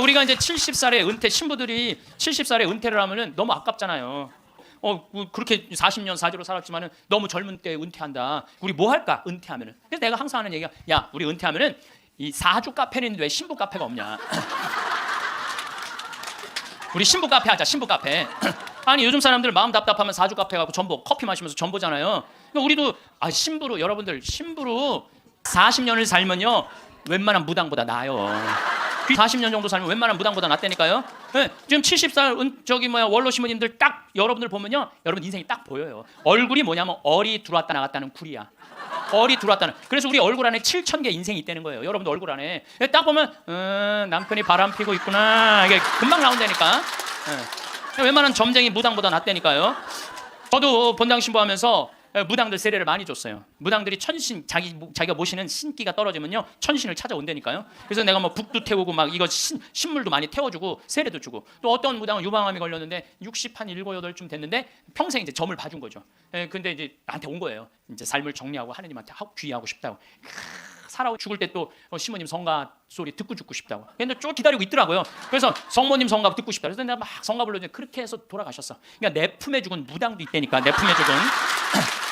우리가 이제 70살에 은퇴 신부들이 70살에 은퇴를 하면은 너무 아깝잖아요. 어뭐 그렇게 40년 사주로 살았지만은 너무 젊은 때 은퇴한다. 우리 뭐 할까? 은퇴하면은. 그래서 내가 항상 하는 얘기가 야 우리 은퇴하면은 이 사주 카페는 왜 신부 카페가 없냐? 우리 신부 카페 하자. 신부 카페. 아니 요즘 사람들 마음 답답하면 사주 카페 가고 전보 커피 마시면서 전보잖아요. 그러니까 우리도 아 신부로 여러분들 신부로 40년을 살면요 웬만한 무당보다 나아요. 40년 정도 살면 웬만한 무당보다 낫다니까요. 네, 지금 70살 은, 저기 뭐야 원로 신부님들 딱 여러분들 보면요 여러분 인생이 딱 보여요. 얼굴이 뭐냐면 얼이 들어왔다 나갔다는 굴이야. 얼이 들어왔다는. 그래서 우리 얼굴 안에 7천 개 인생이 있다는 거예요. 여러분들 얼굴 안에 예, 딱 보면 음, 남편이 바람 피고 있구나 이게 금방 나온다니까. 예. 웬만한 점쟁이 무당보다 낫다니까요. 저도 본당 신부하면서 예, 무당들 세례를 많이 줬어요. 무당들이 천신 자기 자기가 모시는 신기가 떨어지면요 천신을 찾아온다니까요. 그래서 내가 뭐 북도 태우고 막 이거 신, 신물도 많이 태워주고 세례도 주고 또 어떤 무당은 유방암이 걸렸는데 60한 7, 8쯤 됐는데 평생 이제 점을 봐준 거죠. 예, 근데 이제 나한테 온 거예요. 이제 삶을 정리하고 하느님한테 하고 귀하고 싶다고. 살아 죽을 때 또 시모님 성가 소리 듣고 죽고 싶다고. 근데 쭉 기다리고 있더라고요. 그래서 성모님 성가 듣고 싶다. 그래서 내가 막 성가 불러주는데 그렇게 해서 돌아가셨어. 그러니까 내 품에 죽은 무당도 있다니까. 내 품에 죽은.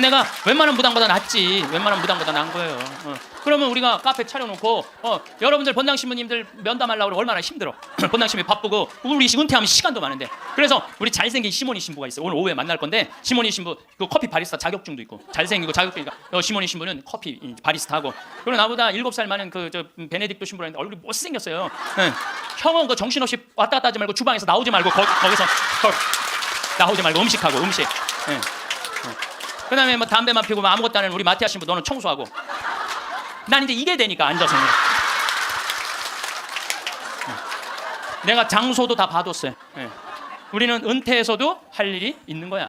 내가 웬만한 무당보다 낫지. 웬만한 무당보다 나은 거예요. 어. 그러면 우리가 카페 차려놓고 어, 여러분들 본당 신부님들 면담하려고 얼마나 힘들어. 본당 신부 바쁘고 우리 은퇴하면 시간도 많은데. 그래서 우리 잘생긴 시모니 신부가 있어요. 오늘 오후에 만날 건데 시모니 신부 그 커피 바리스타 자격증도 있고 잘생기고 자격증이니까 어, 시모니 신부는 커피 이, 바리스타 하고 그리고 나보다 일곱 살 많은 그 저 베네딕토 신부라는데 얼굴이 못생겼어요. 예. 형은 그 정신없이 왔다 갔다 하지 말고 주방에서 나오지 말고 거, 거기서 거, 나오지 말고 음식하고 음식. 예. 그 다음에 뭐 담배만 피고 뭐 아무것도 안 하는 우리 마티아 신부 너는 청소하고. 난 이제 이게 되니까 앉아서 내가 장소도 다 봐뒀어요. 예. 우리는 은퇴해서도 할 일이 있는 거야